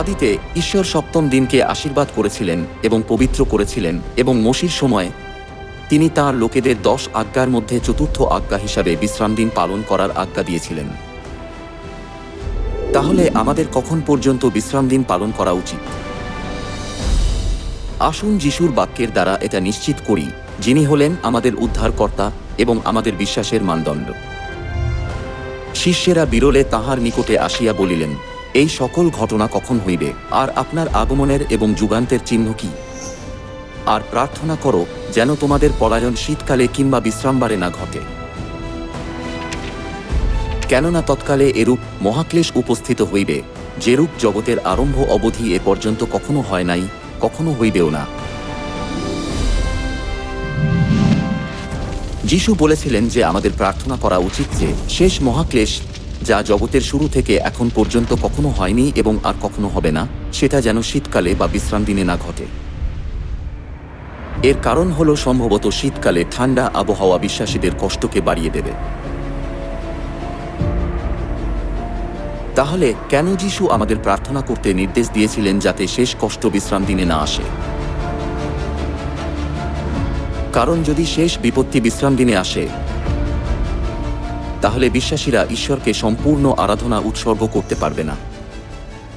আদিতে ঈশ্বর সপ্তম দিনকে আশীর্বাদ করেছিলেন এবং পবিত্র করেছিলেন এবং মসির সময় তিনি তাঁর লোকেদের দশ আজ্ঞার মধ্যে চতুর্থ আজ্ঞা হিসাবে বিশ্রাম দিন পালন করার আজ্ঞা দিয়েছিলেন। তাহলে আমাদের কখন পর্যন্ত বিশ্রাম দিন পালন করা উচিত? আসুন যিশুর বাক্যের দ্বারা এটা নিশ্চিত করি, যিনি হলেন আমাদের উদ্ধারকর্তা এবং আমাদের বিশ্বাসের মানদণ্ড। শিষ্যেরা বিরলে তাহার নিকটে আসিয়া বলিলেন এই সকল ঘটনা কখন হইবে? আর আপনার আগমনের এবং যুগান্তের চিহ্ন কি? আর প্রার্থনা করো, যেন তোমাদের পলায়ন শীতকালে কিংবা বিশ্রামবারে না ঘটে। কেননা তৎকালে এরূপ মহাক্লেশ উপস্থিত হইবে, যেরূপ জগতের আরম্ভ অবধি এ পর্যন্ত কখনো হয় নাই, কখনো হইবেও না। যিশু বলেছিলেন যে আমাদের প্রার্থনা করা উচিত যে শেষ মহাক্লেশ যা জগতের শুরু থেকে এখন পর্যন্ত কখনো হয়নি এবং আর কখনো হবে না, সেটা যেন শীতকালে বা বিশ্রাম দিনে না ঘটে। এর কারণ হল সম্ভবত শীতকালে ঠান্ডা আবহাওয়া বিশ্বাসীদের কষ্টকে বাড়িয়ে দেবে। তাহলে কেন যিশু আমাদের প্রার্থনা করতে নির্দেশ দিয়েছিলেন যাতে শেষ কষ্ট বিশ্রাম দিনে না আসে? কারণ যদি শেষ বিপত্তি বিশ্রাম দিনে আসে তাহলে বিশ্বাসীরা ঈশ্বরকে সম্পূর্ণ আরাধনা উৎসর্গ করতে পারবে না।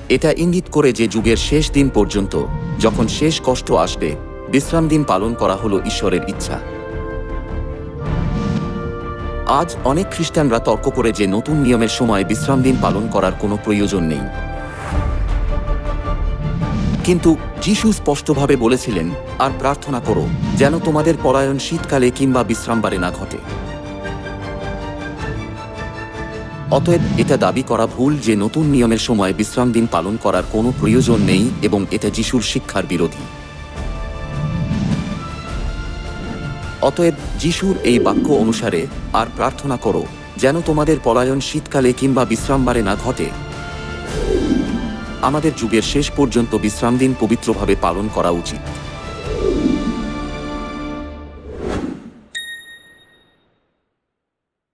এটা ইঙ্গিত করে যে যুগের শেষ দিন পর্যন্ত, যখন শেষ কষ্ট আসবে, বিশ্রাম দিন পালন করা হলো ঈশ্বরের ইচ্ছা। আজ অনেক খ্রিস্টানরা তর্ক করে যে নতুন নিয়মের সময় বিশ্রাম দিন পালন করার কোনো প্রয়োজন নেই। কিন্তু যিশু স্পষ্টভাবে বলেছিলেন, আর প্রার্থনা করো, যেন তোমাদের পলায়ন শীতকালে কিংবা বিশ্রামবারে না ঘটে। অতএব এটা দাবি করা ভুল যে নতুন নিয়মের সময় বিশ্রাম দিন পালন করার কোনো প্রয়োজন নেই এবং এটা যিশুর শিক্ষার বিরোধী। অতএব যিশুর এই বাক্য অনুসারে আর প্রার্থনা করো, যেন তোমাদের পলায়ন শীতকালে কিংবা বিশ্রামবারে না ঘটে। আমাদের যুগের শেষ পর্যন্ত বিশ্রাম দিন পবিত্রভাবে পালন করা উচিত।